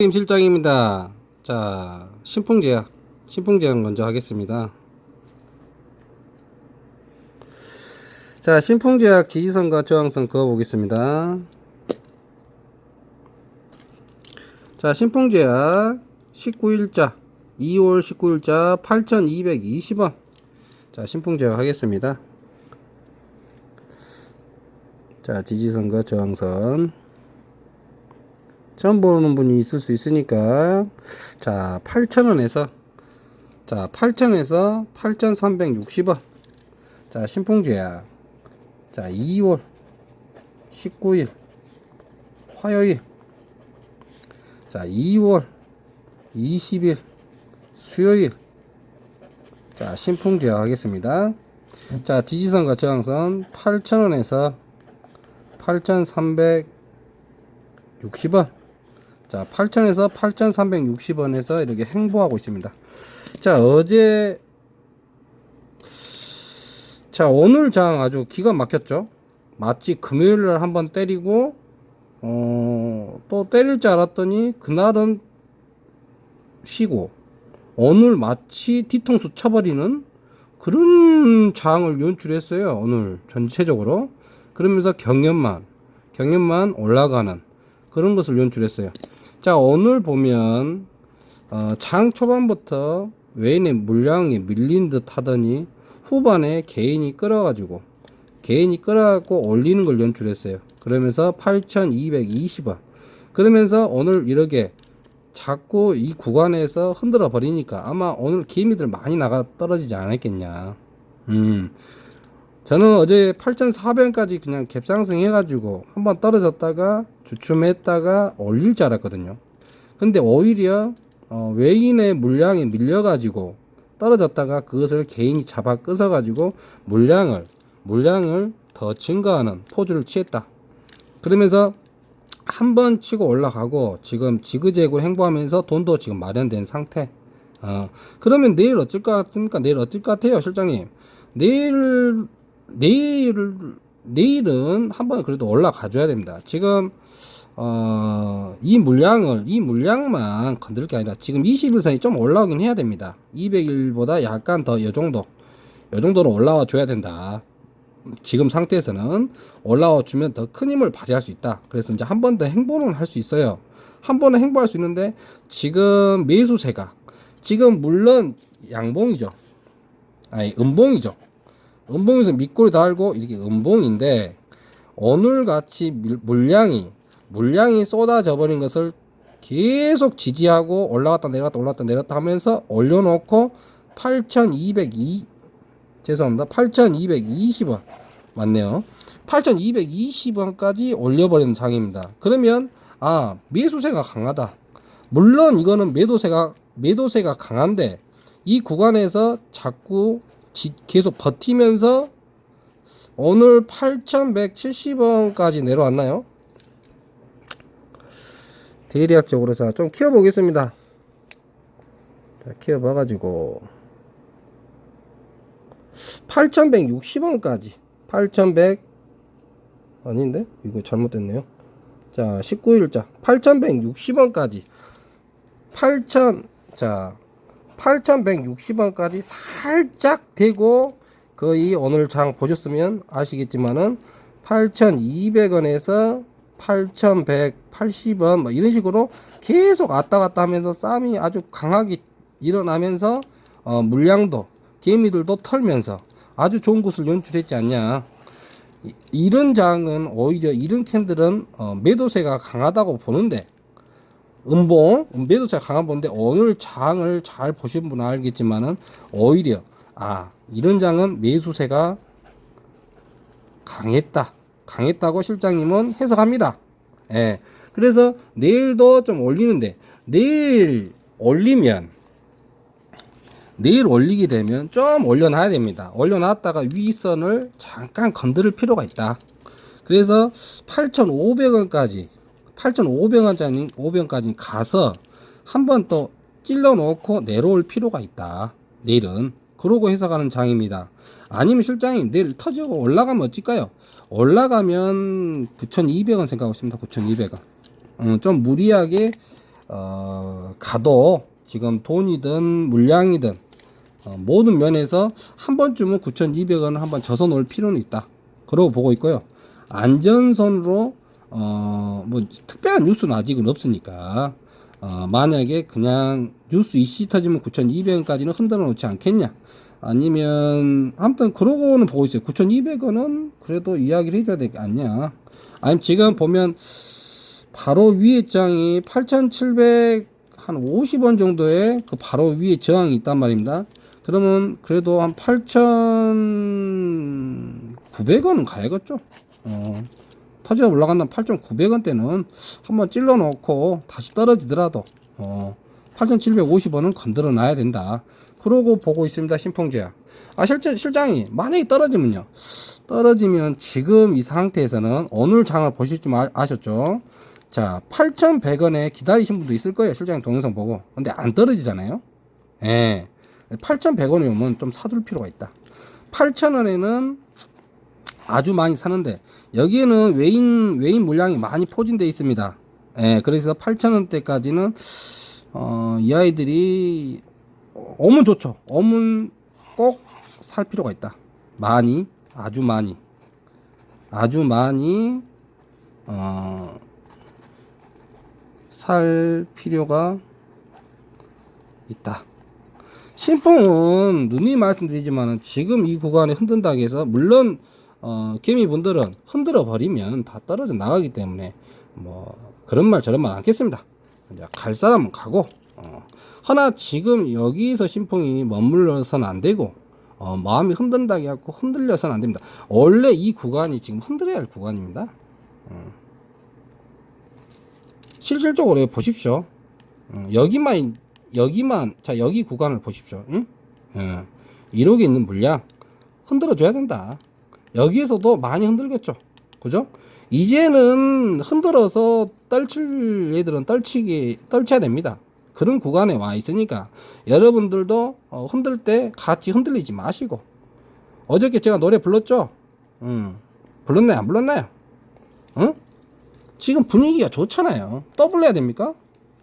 임 실장입니다. 자, 신풍제약, 신풍제약 먼저 하겠습니다. 자, 신풍제약 지지선과 저항선 그어보겠습니다. 자, 신풍제약 19일자, 2월 19일자 8,220원. 자, 신풍제약 하겠습니다. 자, 지지선과 저항선. 처음 보는 분이 있을 수 있으니까. 자 8,000원에서 자 8,000원에서 8,360원. 자 신풍제약 자 2월 19일 화요일. 자 2월 20일 수요일. 자 신풍제약 하겠습니다. 자 지지선과 저항선 8,000원에서 8,360원 자, 8,000에서 8,360원에서 이렇게 행보하고 있습니다. 자, 어제 자, 오늘 장 아주 기가 막혔죠. 마치 금요일 날 한번 때리고 어, 또 때릴 줄 알았더니 그날은 쉬고 오늘 마치 뒤통수 쳐버리는 그런 장을 연출했어요. 오늘 전체적으로. 그러면서 경연만 경연만 올라가는 그런 것을 연출했어요. 자 오늘 보면 어, 장 초반부터 외인의 물량이 밀린 듯 하더니 후반에 개인이 끌어가지고 개인이 끌어갖고 올리는 걸 연출했어요. 그러면서 8,220원. 그러면서 오늘 이렇게 자꾸 이 구간에서 흔들어 버리니까 아마 오늘 기미들 많이 나가 떨어지지 않았겠냐. 음. 저는 어제 8,400원까지 그냥 갭상승 해가지고 한번 떨어졌다가 주춤했다가 올릴 줄 알았거든요. 근데 오히려 어, 외인의 물량이 밀려가지고 떨어졌다가 그것을 개인이 잡아 끄서가지고 물량을 물량을 더 증가하는 포즈를 취했다. 그러면서 한 번 치고 올라가고 지금 지그재그로 행보하면서 돈도 지금 마련된 상태. 어, 그러면 내일 어쩔 것 같습니까? 내일 어쩔 것 같아요, 실장님? 내일 내일 내일은 한번 그래도 올라가 줘야 됩니다. 지금 어, 이 물량을 이 물량만 건들 게 아니라 지금 21선이 좀 올라오긴 해야 됩니다. 200일보다 약간 더 요 정도 요 정도로 올라와 줘야 된다. 지금 상태에서는 올라와 주면 더 큰 힘을 발휘할 수 있다. 그래서 이제 한 번 더 행보는 할 수 있어요. 한 번은 행보할 수 있는데 지금 매수세가 지금 물론 양봉이죠. 아니 음봉이죠. 음봉에서 밑골이 달고 이렇게 음봉인데 오늘 같이 물량이 물량이 쏟아져 버린 것을 계속 지지하고 올라갔다 내려갔다 올라갔다 내렸다 하면서 올려놓고 8,202 죄송합니다. 8,220원 맞네요. 8,220원까지 올려버리는 장입니다. 그러면 아 매수세가 강하다. 물론 이거는 매도세가 매도세가 강한데 이 구간에서 자꾸 지, 계속 버티면서 오늘 8,170원까지 내려왔나요? 대리학적으로 자 좀 키워보겠습니다. 자 키워봐가지고 8,160원까지 8,100 아닌데 이거 잘못됐네요. 자 19일자 8,160원까지 8,000 자 8,160원까지 살짝 되고 거의 오늘 장 보셨으면 아시겠지만은 8,200원에서 8,180원 뭐 이런 식으로 계속 왔다 갔다 하면서 쌈이 아주 강하게 일어나면서 어, 물량도 개미들도 털면서 아주 좋은 곳을 연출했지 않냐. 이, 이런 장은 오히려 이런 캔들은 어, 매도세가 강하다고 보는데 음봉 매도세가 강한 본데 오늘 장을 잘 보신 분은 알겠지만은 오히려 아 이런 장은 매수세가 강했다. 강했다고 실장님은 해석합니다. 예. 그래서 내일도 좀 올리는데 내일 올리면 내일 올리게 되면 좀 올려놔야 됩니다. 올려놨다가 위선을 잠깐 건드릴 필요가 있다. 그래서 8,500원까지 8,500원짜리 500원까지 가서 한번 또 찔러 놓고 내려올 필요가 있다. 내일은 그러고 해석하는 장입니다. 아니면 실장이 내일 터지고 올라가면 어쩔까요? 올라가면 9,200원 생각하고 있습니다. 9,200원. 음, 좀 무리하게 어, 가도 지금 돈이든 물량이든 어, 모든 면에서 한 번쯤은 9,200원을 한번 져서 놓을 필요는 있다. 그러고 보고 있고요. 안전선으로 어, 뭐 특별한 뉴스는 아직은 없으니까 어, 만약에 그냥 뉴스 이슈 터지면 9,200원까지는 흔들어 놓지 않겠냐? 아니면 아무튼 그러고는 보고 있어요. 9,200원은 그래도 이야기를 해줘야 되지 않냐? 아니면 지금 보면 바로 위에 장이 8,700 한 50원 정도의 그 바로 위에 저항이 있단 말입니다. 그러면 그래도 한 8,900원은 가야겠죠. 어, 터져 올라간다면 8,900원대는 한번 찔러 놓고 다시 떨어지더라도 어, 8,750원은 건드려 놔야 된다. 그러고 보고 있습니다. 신풍제약. 아, 실제 실장이 만약에 떨어지면요. 떨어지면 지금 이 상태에서는 오늘 장을 보실 줄 아- 아셨죠? 자, 8,100원에 기다리신 분도 있을 거예요. 실장님 동영상 보고. 근데 안 떨어지잖아요. 예. 8,100원이 오면 좀 사둘 필요가 있다. 8,000원에는 아주 많이 사는데 여기에는 외인 외인 물량이 많이 포진돼 있습니다. 예. 그래서 8,000원대까지는 어, 이 아이들이 오면 좋죠. 오면 꼭살 필요가 있다. 많이, 아주 많이, 아주 많이 어, 살 필요가 있다. 신풍은 누누이 말씀드리지만은 지금 이 구간에 흔든다고 해서 물론 어, 개미분들은 흔들어 버리면 다 떨어져 나가기 때문에 뭐 그런 말 저런 말 않겠습니다. 이제 갈 사람은 가고 어. 허나 지금 여기서 신풍이 머물러서는 안 되고 어, 마음이 흔든다고 해갖고 흔들려서는 안 됩니다. 원래 이 구간이 지금 흔들어야 할 구간입니다. 어. 실질적으로 보십시오. 어, 여기만 여기만 자 여기 구간을 보십시오. 응? 예. 이러고 있는 물량 흔들어 줘야 된다. 여기에서도 많이 흔들겠죠. 그죠? 이제는 흔들어서 떨칠 애들은 떨치기 떨쳐야 됩니다. 그런 구간에 와 있으니까 여러분들도 어, 흔들 때 같이 흔들리지 마시고 어저께 제가 노래 불렀죠? 응. 불렀나요? 안 불렀나요? 응? 지금 분위기가 좋잖아요. 떠불러야 됩니까?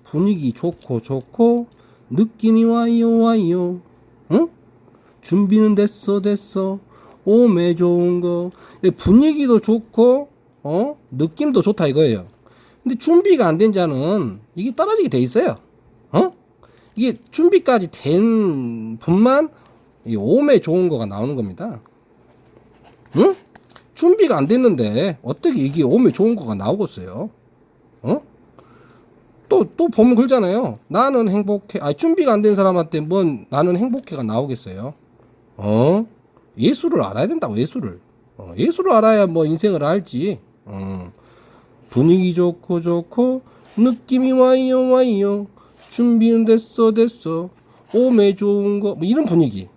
분위기 좋고 좋고 느낌이 와요 와요. 응? 준비는 됐어 됐어. 오메 좋은 거. 예, 분위기도 좋고 어? 느낌도 좋다 이거예요. 근데 준비가 안 된 자는 이게 떨어지게 돼 있어요. 어? 이게 준비까지 된 분만 이 오메 좋은 거가 나오는 겁니다. 응? 준비가 안 됐는데 어떻게 이게 오메 좋은 거가 나오겠어요? 어? 또, 또 보면 그러잖아요. 나는 행복해. 아, 준비가 안 된 사람한테 뭔 나는 행복해가 나오겠어요? 어? 예술을 알아야 된다고, 예술을. 어, 예술을 알아야 뭐 인생을 알지. 어. 분위기 좋고 좋고, 느낌이 와요, 와요. 준비는 됐어, 됐어. 오메 좋은 거. 뭐 이런 분위기.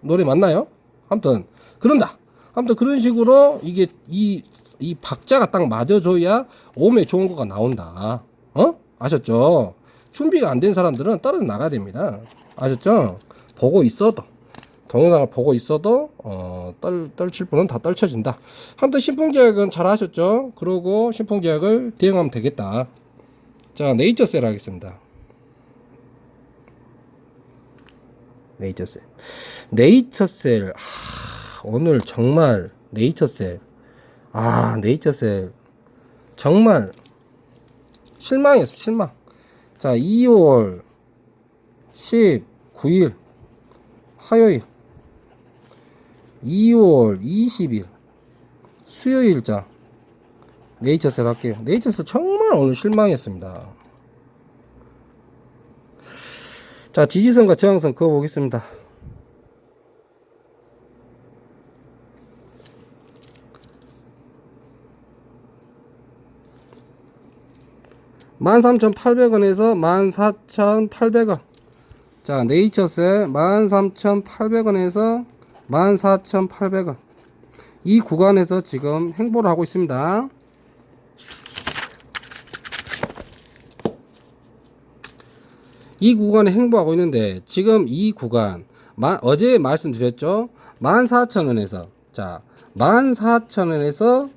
노래 맞나요? 아무튼, 그런다. 아무튼 그런 식으로 이게 이, 이 박자가 딱 맞아줘야 오메 좋은 거가 나온다. 어? 아셨죠? 준비가 안 된 사람들은 떨어져 나가야 됩니다. 아셨죠? 보고 있어도 동영상을 보고 있어도 어, 떨, 떨칠 분은 다 떨쳐진다. 아무튼 신풍제약은 잘 하셨죠? 그러고 신풍제약을 대응하면 되겠다. 자 네이처셀 하겠습니다. 네이처셀 네이처셀 하, 오늘 정말 네이처셀 아 네이처셀 정말 실망했어 실망 자 2월 19일 화요일 2월 20일 수요일자 네이처셀 할게요 네이처셀 정말 오늘 실망했습니다. 자 지지선과 저항선 그어 보겠습니다. 만 삼천 팔백 원에서 만 사천 팔백 원. 자, 네이처셀 만 삼천 팔백 원에서 만 사천 팔백 원. 이 구간에서 지금 행보를 하고 있습니다. 이 구간에 행보하고 있는데 지금 이 구간 마, 어제 말씀드렸죠 14,000원에서 자 14,000원에서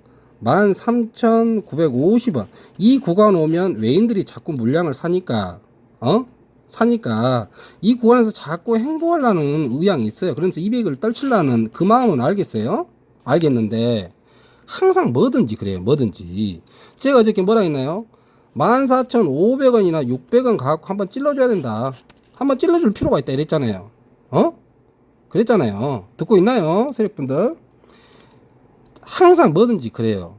13,950원. 이 구간 오면 외인들이 자꾸 물량을 사니까, 어? 사니까, 이 구간에서 자꾸 행보하려는 의향이 있어요. 그러면서 200을 떨치려는 그 마음은 알겠어요? 알겠는데, 항상 뭐든지 그래요. 뭐든지. 제가 어저께 뭐라 했나요? 14,500원이나 600원 갖고 한번 찔러줘야 된다. 한번 찔러줄 필요가 있다. 이랬잖아요. 어? 그랬잖아요. 듣고 있나요? 세력분들? 항상 뭐든지 그래요.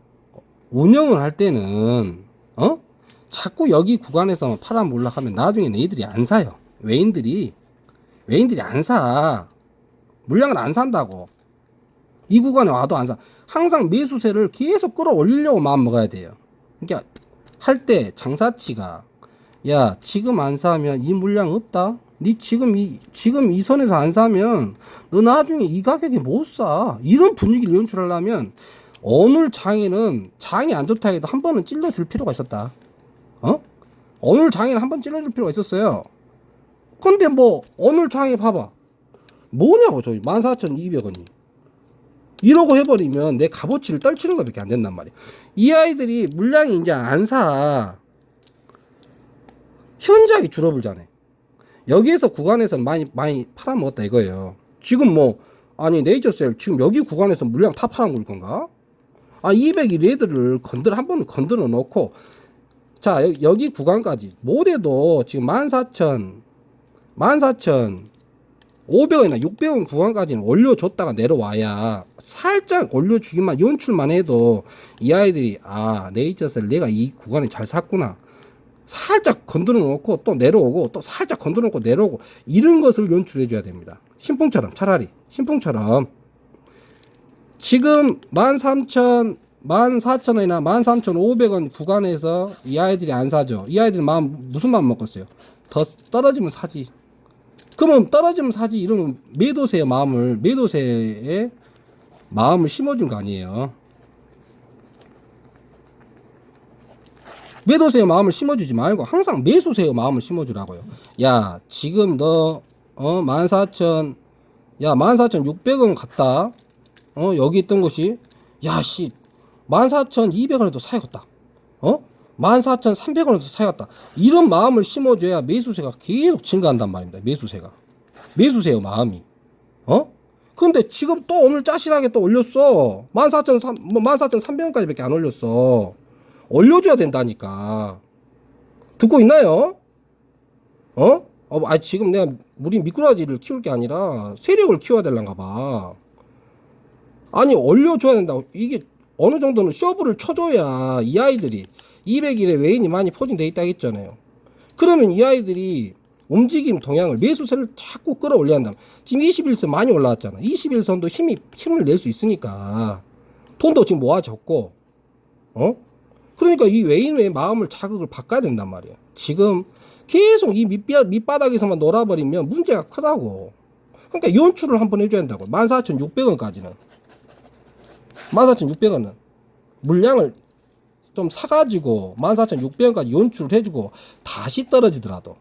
운영을 할 때는 어? 자꾸 여기 구간에서 팔아 몰락하면 나중에 너희들이 안 사요. 외인들이 외인들이 안 사. 물량을 안 산다고. 이 구간에 와도 안 사. 항상 매수세를 계속 끌어올리려고 마음 먹어야 돼요. 그러니까 할 때 장사치가 야 지금 안 사면 이 물량 없다. 니 지금 이 지금 이 선에서 안 사면 너 나중에 이 가격에 못 사. 이런 분위기를 연출하려면 오늘 장에는 장이 안 좋다 해도 한 번은 찔러 줄 필요가 있었다. 어? 오늘 장에는 한번 찔러줄 필요가 있었어요. 근데 뭐 오늘 장에 봐봐. 뭐냐고 저기 14,200원이. 이러고 해버리면 내 값어치를 떨치는 것밖에 안 된단 말이야. 이 아이들이 물량이 이제 안 사. 현저하게 줄어들잖아요. 여기에서 구간에서 많이 많이 팔아먹었다 이거예요. 지금 뭐 아니 네이처셀 지금 여기 구간에서 물량 다 팔아먹을 건가? 아 200이 레드를 건들 한 번은 건드려 놓고 자 여- 여기 구간까지. 못해도 지금 14,000 14,000 500원이나 600원 구간까지는 올려줬다가 내려와야 살짝 올려주기만 연출만 해도 이 아이들이 아 네이처셀 내가 이 구간에 잘 샀구나. 살짝 건드려 놓고 또 내려오고 또 살짝 건드려 놓고 내려오고 이런 것을 연출해 줘야 됩니다. 신풍처럼 차라리. 신풍처럼. 지금 13,000 14,000원이나 13,500원 구간에서 이 아이들이 안 사죠 이 아이들 마음 무슨 마음 먹었어요 더 떨어지면 사지 그러면 떨어지면 사지 이러면 매도세의 마음을 매도세의 마음을 심어준 거 아니에요. 매도세의 마음을 심어주지 말고 항상 매수세의 마음을 심어주라고요. 야 지금 너 어, 14,000, 야 14,600원 갔다. 어 여기 있던 것이 야 씨 14,200원에도 사야겠다. 어? 14,300원에도 사야겠다. 이런 마음을 심어줘야 매수세가 계속 증가한단 말입니다. 매수세가. 매수세요, 마음이. 어? 근데 지금 또 오늘 짜실하게 또 올렸어. 14,300, 뭐 14,300원까지 밖에 안 올렸어. 올려줘야 된다니까. 듣고 있나요? 어? 어, 아, 지금 내가 우리 미꾸라지를 키울 게 아니라 세력을 키워야 될란가 봐. 아니, 올려줘야 된다고. 이게 어느 정도는 쇼부를 쳐줘야 이 아이들이 200일에 외인이 많이 포진돼 있다 했잖아요. 그러면 이 아이들이 움직임 동향을 매수세를 자꾸 끌어올려야 한다. 지금 21선 많이 올라왔잖아. 21선도 힘이 힘을 낼 수 있으니까 돈도 지금 모아졌고, 어? 그러니까 이 외인의 마음을 자극을 바꿔야 된단 말이야. 지금 계속 이 밑바, 밑바닥에서만 놀아버리면 문제가 크다고. 그러니까 연출을 한번 해줘야 한다고. 14,600원까지는. 14,600원은 물량을 좀 사가지고 14,600원까지 연출을 해주고 다시 떨어지더라도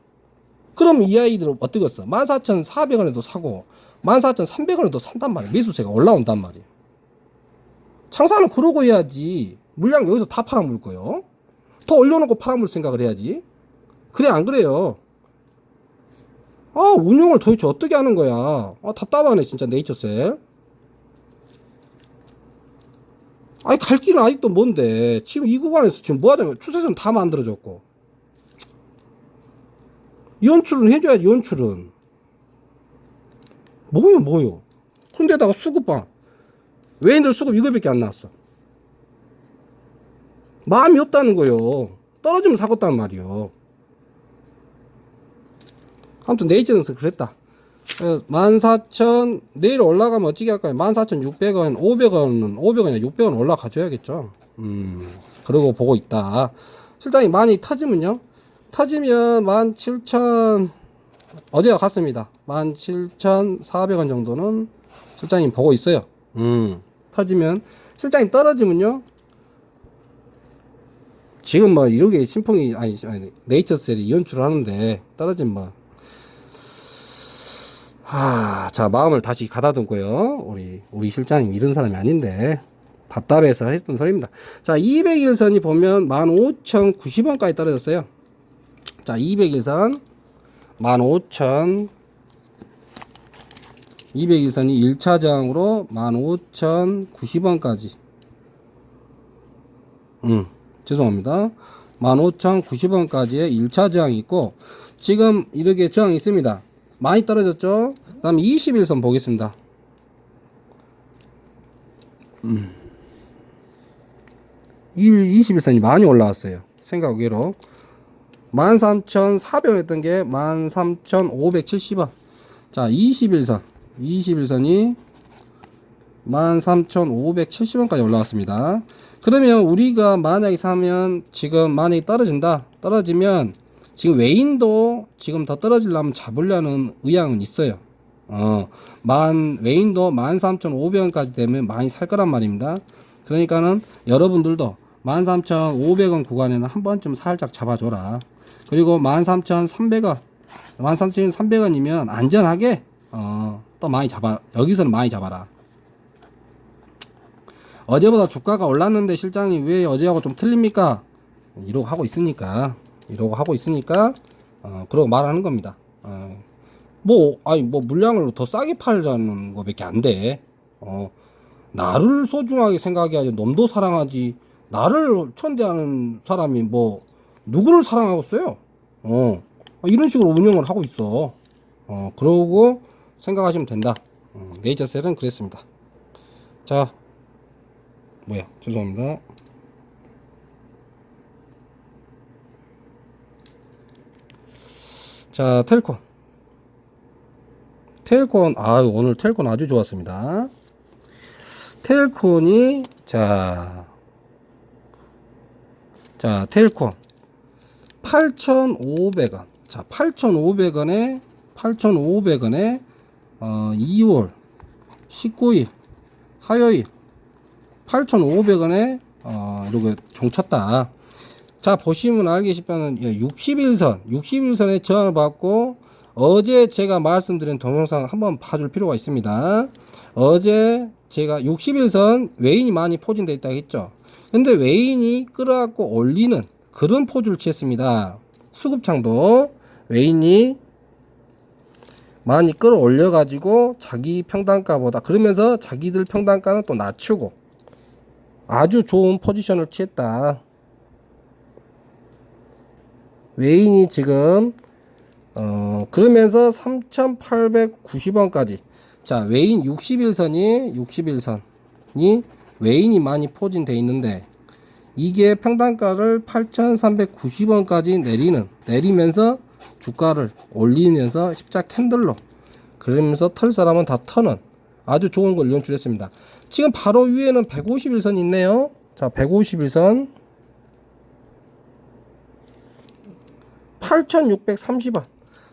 그럼 이 아이들은 어떻겠어? 14,400원에도 사고 14,300원에도 산단 말이야. 매수세가 올라온단 말이야. 장사는 그러고 해야지. 물량 여기서 다 팔아먹을 거요. 더 올려놓고 팔아먹을 생각을 해야지. 그래 안 그래요? 아 운영을 도대체 어떻게 하는 거야? 아 답답하네 진짜 네이처셀. 아니 갈 길은 아직도 뭔데? 지금 이 구간에서 지금 뭐 하자면 추세선 다 만들어졌고. 연출은 해줘야지 연출은. 뭐요 뭐요? 근데다가 수급 봐 외인들 수급 이거밖에 안 나왔어. 마음이 없다는 거요. 떨어지면 사겠다는 말이요. 아무튼 네이처에서 그랬다 14,000 내일 올라가면 어찌게 할까요? 14,600원, 500원은 500원이나 600원 올라가줘야겠죠. 음. 그러고 보고 있다. 실장이 많이 터지면요. 터지면 17,000 어제가 갔습니다. 17,400원 정도는 실장님 보고 있어요. 음. 터지면 실장님 떨어지면요. 지금 뭐 이렇게 신풍이 아니, 아니 네이처셀이 연출을 하는데 떨어지면 뭐 하, 자 마음을 다시 가다듬고요. 우리 우리 실장님 이런 사람이 아닌데 답답해서 했던 소리입니다. 자, 200일선이 보면 15,090원까지 떨어졌어요. 자, 200일선 15,000 200일선이 1차 저항으로 15,090원까지. 음, 죄송합니다. 15,090원까지의 1차 저항이 있고, 지금 이렇게 저항이 있습니다. 많이 떨어졌죠? 그 다음 21선 보겠습니다. 음. 21선이 많이 올라왔어요. 생각 외로. 13,400원 했던 게 13,570원. 자, 21선. 21선이 13,570원까지 올라왔습니다. 그러면 우리가 만약에 사면 지금 만약에 떨어진다. 떨어지면 지금 외인도 지금 더 떨어지려면 잡으려는 의향은 있어요. 어, 만, 외인도 13,500원까지 되면 많이 살 거란 말입니다. 그러니까는 여러분들도 13,500원 구간에는 한 번쯤 살짝 잡아줘라. 그리고 13,300원, 13,300원이면 안전하게, 어, 또 많이 잡아, 여기서는 많이 잡아라. 어제보다 주가가 올랐는데 실장님 왜 어제하고 좀 틀립니까? 이러고 하고 있으니까, 이러고 하고 있으니까, 어, 그러고 말하는 겁니다. 어, 뭐, 아니, 뭐, 물량을 더 싸게 팔자는 거밖에 안 돼. 어, 나를 소중하게 생각해야지, 놈도 사랑하지. 나를 천대하는 사람이 뭐, 누구를 사랑하겠어요? 어, 이런 식으로 운영을 하고 있어. 어, 그러고 생각하시면 된다. 어, 네이처셀은 그랬습니다. 자, 뭐야, 죄송합니다. 자, 텔콘. 텔콘, 아, 오늘 텔콘 아주 좋았습니다. 텔콘이, 자, 자, 텔콘. 8,500원. 자, 8,500원에, 8,500원에, 어, 2월 19일, 화요일, 8,500원에, 어, 이렇게 종 쳤다. 자, 보시면 알겠지만, 61선, 61선에 저항을 받고, 어제 제가 말씀드린 동영상 한번 봐줄 필요가 있습니다. 어제 제가 61선 외인이 많이 포진되어 있다고 했죠. 근데 외인이 끌어갖고 올리는 그런 포즈를 취했습니다. 수급창도 외인이 많이 끌어올려 가지고 자기 평단가보다 그러면서 자기들 평단가는 또 낮추고 아주 좋은 포지션을 취했다. 외인이 지금 어 그러면서 3,890원까지 자 외인 61선이 61선이 외인이 많이 포진돼 있는데 이게 평단가를 8,390원까지 내리는 내리면서 주가를 올리면서 십자 캔들로 그러면서 털 사람은 다 터는 아주 좋은 걸 연출했습니다. 지금 바로 위에는 151선 있네요. 자, 151선 8,630원.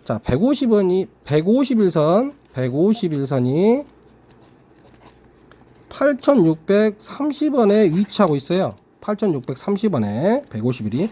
자, 150원이 151선 151선이 8,630원에 위치하고 있어요. 8,630원에 150일이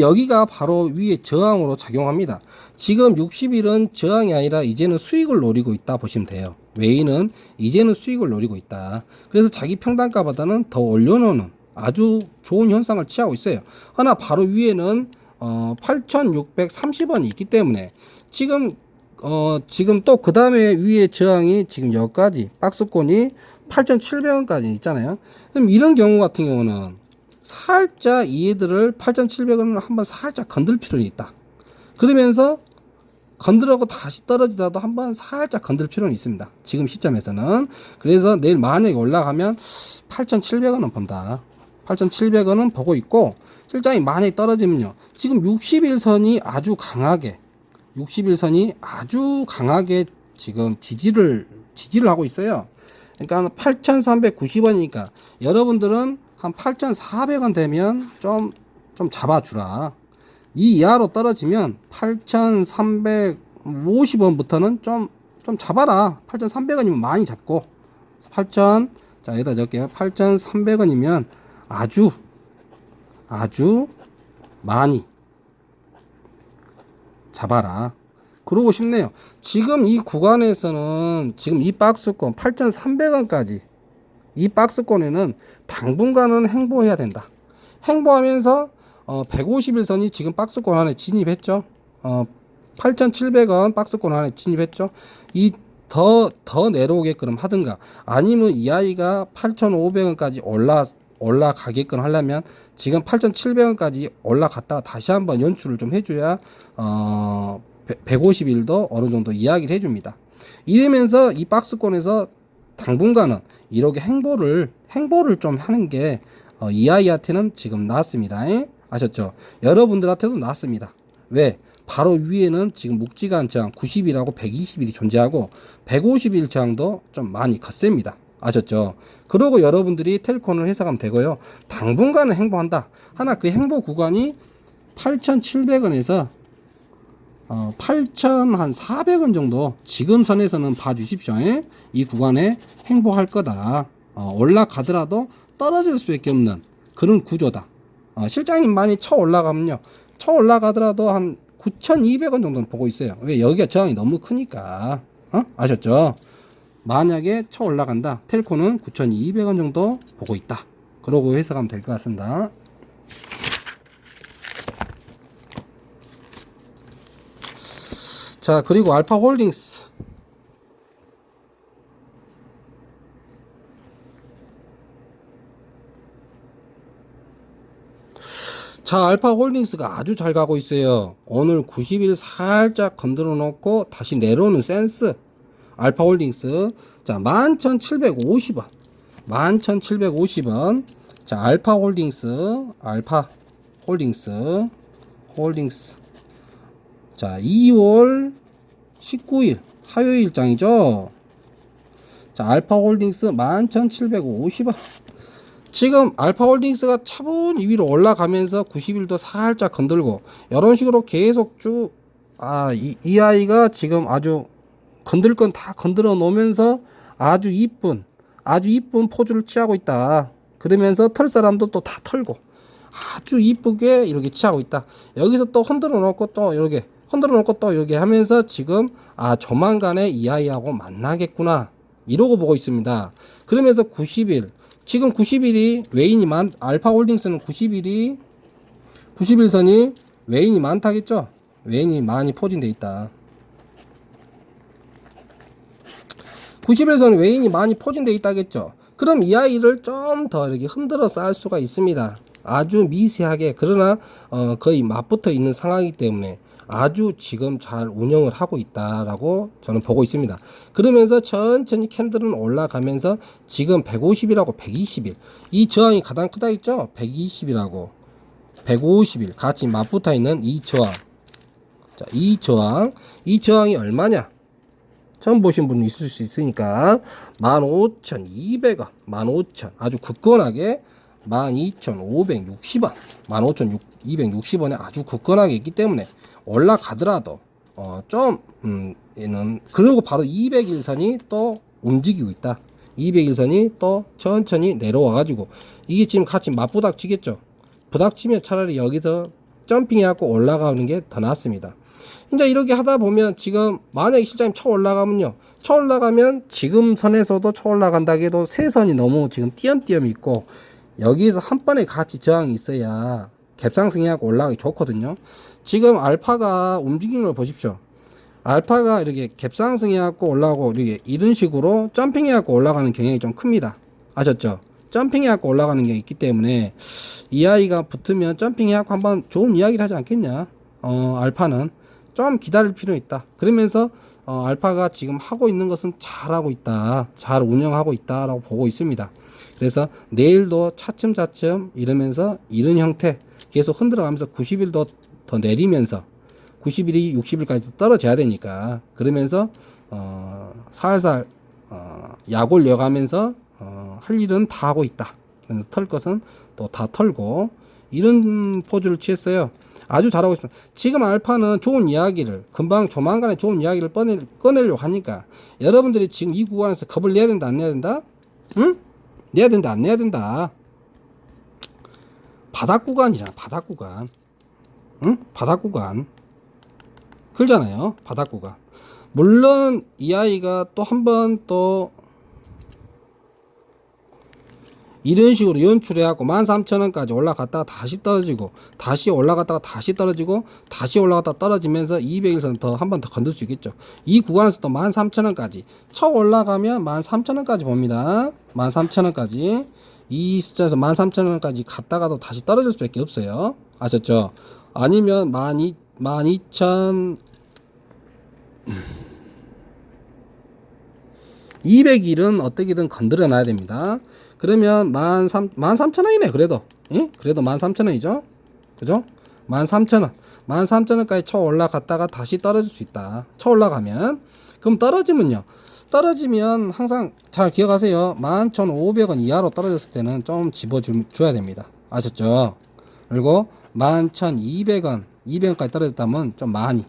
여기가 바로 위에 저항으로 작용합니다. 지금 60일은 저항이 아니라 이제는 수익을 노리고 있다 보시면 돼요. 외인은 이제는 수익을 노리고 있다. 그래서 자기 평단가보다는 더 올려놓는 아주 좋은 현상을 취하고 있어요. 하나 바로 위에는 어, 8,630원이 있기 때문에 지금 어, 지금 또 그 다음에 위에 저항이 지금 여기까지 박스권이 8,700원까지 있잖아요. 그럼 이런 경우 같은 경우는 살짝 이해들을 8,700원을 한번 살짝 건들 필요는 있다. 그러면서 건드려고 다시 떨어지더라도 한번 살짝 건들 필요는 있습니다. 지금 시점에서는. 그래서 내일 만약에 올라가면 8,700원은 본다. 8,700원은 보고 있고 실장이 만약에 떨어지면요. 지금 61선이 아주 강하게 61선이 아주 강하게 지금 지지를 지지를 하고 있어요. 그러니까 8,390원이니까 여러분들은 한 8,400원 되면 좀, 좀 잡아주라. 이 이하로 떨어지면 8,350원부터는 좀, 좀 잡아라. 8,300원이면 많이 잡고. 8,000, 자, 여기다 적게요. 8,300원이면 아주, 아주 많이 잡아라. 그러고 싶네요. 지금 이 구간에서는 지금 이 박스권 8,300원까지 이 박스권에는 당분간은 행보해야 된다. 행보하면서 어, 151선이 지금 박스권 안에 진입했죠. 어, 8,700원 박스권 안에 진입했죠. 이 더 더 내려오게끔 하든가 아니면 이 아이가 8,500원까지 올라 올라가게끔 하려면 지금 8,700원까지 올라갔다가 다시 한번 연출을 좀 해줘야 어 150일도 어느 정도 이야기를 해줍니다. 이러면서 이 박스권에서 당분간은 이렇게 행보를 행보를 좀 하는 게 어, 이 아이한테는 지금 나왔습니다. 에? 아셨죠? 여러분들한테도 나왔습니다. 왜? 바로 위에는 지금 묵지간 저항 90이라고 120일이 존재하고 150일 저항도 좀 많이 거셉니다. 아셨죠? 그러고 여러분들이 텔콘을 해석하면 되고요. 당분간은 행보한다. 하나 그 행보 구간이 8,700원에서 어, 8,400원 정도 지금 선에서는 봐주십시오. 예? 이 구간에 행보할 거다. 어, 올라가더라도 떨어질 수밖에 없는 그런 구조다. 어, 실장님 많이 쳐 올라가면요. 쳐 올라가더라도 한 9,200원 정도는 보고 있어요. 왜 여기가 저항이 너무 크니까. 어? 아셨죠? 만약에 쳐 올라간다. 텔코는 9,200원 정도 보고 있다. 그러고 해석하면 될 것 같습니다. 자, 그리고 알파 홀딩스. 자, 알파 홀딩스가 아주 잘 가고 있어요. 오늘 90일 살짝 건드려 놓고 다시 내려오는 센스. 알파 홀딩스. 자, 11,750원. 11,750원. 자, 알파 홀딩스. 알파 홀딩스. 홀딩스. 자, 2월 19일 화요일장이죠. 자, 알파 홀딩스 11,750원. 지금 알파 홀딩스가 차분히 위로 올라가면서 90일도 살짝 건들고 이런 식으로 계속 쭉 아, 이, 이 아이가 지금 아주 건들 건 다 건드려 놓으면서 아주 이쁜 아주 이쁜 포즈를 취하고 있다. 그러면서 털 사람도 또 다 털고 아주 이쁘게 이렇게 취하고 있다. 여기서 또 흔들어 놓고 또 이렇게 흔들어 놓고 또 이렇게 하면서 지금 아 조만간에 이 아이하고 만나겠구나 이러고 보고 있습니다. 그러면서 90일 지금 90일이 외인이 많 알파 홀딩스는 90일이 90일선이 외인이 많다겠죠? 외인이 많이 포진돼 있다. 90일선 외인이 많이 포진돼 있다겠죠? 그럼 이 아이를 좀 더 이렇게 흔들어 쌓을 수가 있습니다. 아주 미세하게 그러나 어, 거의 맞붙어 있는 상황이기 때문에 아주 지금 잘 운영을 하고 있다라고 저는 보고 있습니다. 그러면서 천천히 캔들은 올라가면서 지금 150이라고 120일 이 저항이 가장 크다 했죠? 120이라고 150일 같이 맞붙어 있는 이 저항 자, 이 저항 이 저항이 얼마냐? 처음 보신 분 있을 수 있으니까 15,200원 15,000 아주 굳건하게 12,560원 15,260원에 아주 굳건하게 있기 때문에 올라가더라도 어좀 음, 얘는 그리고 바로 200일선이 또 움직이고 있다. 200일선이 또 천천히 내려와 가지고 이게 지금 같이 맞부닥치겠죠. 부닥치면 차라리 여기서 점핑해 갖고 올라가는 게 더 낫습니다. 이제 이렇게 하다 보면 지금 만약에 실장님 쳐 올라가면요. 쳐 올라가면 지금 선에서도 쳐 올라간다고 해도 세 선이 너무 지금 띄엄띄엄 있고 여기에서 한 번에 같이 저항이 있어야 갭상승해갖고 올라가기 좋거든요. 지금 알파가 움직이는 걸 보십시오. 알파가 이렇게 갭상승해갖고 올라가고 이렇게 이런 식으로 점핑해갖고 올라가는 경향이 좀 큽니다. 아셨죠? 점핑해갖고 올라가는 게 있기 때문에 이 아이가 붙으면 점핑해갖고 한번 좋은 이야기를 하지 않겠냐? 어, 알파는 좀 기다릴 필요 있다. 그러면서 어, 알파가 지금 하고 있는 것은 잘하고 있다. 잘 운영하고 있다라고 보고 있습니다. 그래서 내일도 차츰차츰 이러면서 이런 형태 계속 흔들어가면서 90일도 더 내리면서 90일이 60일까지 떨어져야 되니까 그러면서 어, 살살 어, 약을 이어가면서 어, 할 일은 다 하고 있다. 털 것은 또 다 털고 이런 포즈를 취했어요. 아주 잘하고 있습니다. 지금 알파는 좋은 이야기를 금방 조만간에 좋은 이야기를 꺼내, 꺼내려고 하니까 여러분들이 지금 이 구간에서 겁을 내야 된다 안 내야 된다? 응? 내야 된다 안 내야 된다? 바닥 구간이잖아 바닥 구간 응? 바닥 구간 그러잖아요 바닥 구간 물론 이 아이가 또 한 번또 이런 식으로 연출해갖고 13,000원까지 올라갔다가 다시 떨어지고 다시 올라갔다가 다시 떨어지고 다시 올라갔다가 떨어지면서 200일선 더 한 번 더 건들 수 있겠죠. 이 구간에서 또 13,000원까지 쳐 올라가면 13,000원까지 봅니다. 13,000원까지 이 숫자에서 13,000원까지 갔다가도 다시 떨어질 수밖에 없어요. 아셨죠? 아니면 12, 12,000 200일은 어떻게든 건드려 놔야 됩니다. 그러면 13, 13,000원이네, 그래도. 예? 그래도 13,000원이죠? 그죠? 13,000원. 13,000원까지 쳐 올라갔다가 다시 떨어질 수 있다. 쳐 올라가면. 그럼 떨어지면요. 떨어지면 항상 잘 기억하세요. 11,500원 이하로 떨어졌을 때는 좀 집어줘야 됩니다. 아셨죠? 그리고 11,200원, 200원까지 떨어졌다면 좀 많이.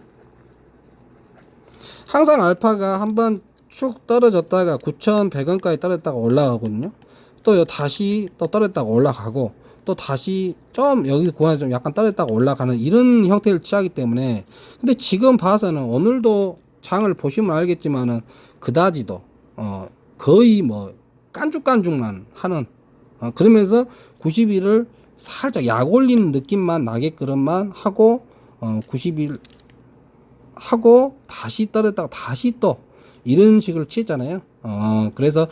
항상 알파가 한번 축 떨어졌다가 9,100원까지 떨어졌다가 올라가거든요. 또요 다시 또 떨어졌다가 올라가고 또 다시 좀 여기 구간에 좀 약간 떨어졌다가 올라가는 이런 형태를 취하기 때문에 근데 지금 봐서는 오늘도 장을 보시면 알겠지만은 그다지도 어 거의 뭐 깐죽깐죽만 하는 어 그러면서 90일을 살짝 약 올리는 느낌만 나게끔만 하고 어 90일 하고 다시 떨어졌다가 다시 또 이런 식으로 취했잖아요. 어, 그래서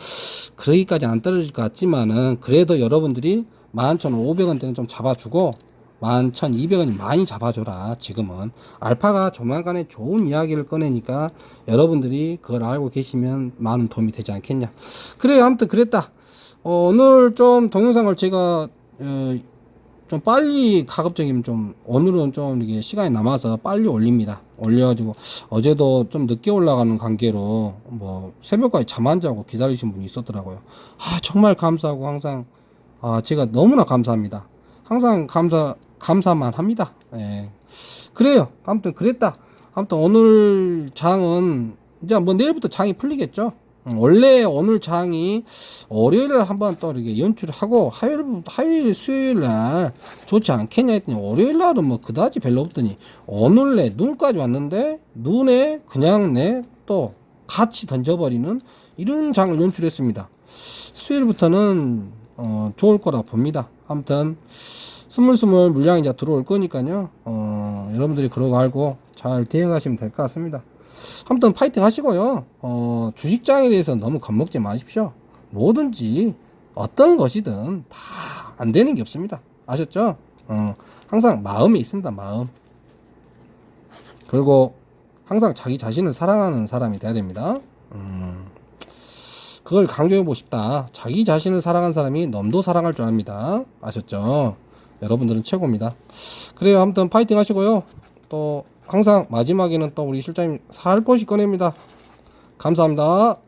그러기까지 안 떨어질 것 같지만은 그래도 여러분들이 11,500원대는 좀 잡아주고 11,200원이 많이 잡아줘라 지금은. 알파가 조만간에 좋은 이야기를 꺼내니까 여러분들이 그걸 알고 계시면 많은 도움이 되지 않겠냐. 그래요. 아무튼 그랬다. 어, 오늘 좀 동영상을 제가 어, 좀 빨리 가급적이면 좀 오늘은 좀 이게 시간이 남아서 빨리 올립니다. 올려가지고 어제도 좀 늦게 올라가는 관계로 뭐 새벽까지 잠 안 자고 기다리신 분이 있었더라고요. 아 정말 감사하고 항상 아 제가 너무나 감사합니다. 항상 감사 감사만 합니다. 예. 그래요. 아무튼 그랬다. 아무튼 오늘 장은 이제 뭐 내일부터 장이 풀리겠죠. 음, 원래 오늘 장이 월요일에 한번 또 이렇게 연출을 하고 화요일, 화요일, 수요일 날 좋지 않겠냐 했더니 월요일 날은 뭐 그다지 별로 없더니 오늘 내 눈까지 왔는데 눈에 그냥 내 또 같이 던져버리는 이런 장을 연출했습니다. 수요일부터는 어, 좋을 거라 봅니다. 아무튼 스물스물 물량이 이제 들어올 거니까요. 어, 여러분들이 그러고 알고 잘 대응하시면 될 것 같습니다. 아무튼 파이팅 하시고요. 어, 주식장에 대해서 너무 겁먹지 마십시오. 뭐든지 어떤 것이든 다 안 되는 게 없습니다. 아셨죠? 어, 항상 마음이 있습니다. 마음. 그리고 항상 자기 자신을 사랑하는 사람이 돼야 됩니다. 음, 그걸 강조해 보고 싶다. 자기 자신을 사랑하는 사람이 넘도 사랑할 줄 압니다. 아셨죠? 여러분들은 최고입니다. 그래요. 아무튼 파이팅 하시고요. 또 항상 마지막에는 또 우리 실장님 살포시 꺼냅니다. 감사합니다.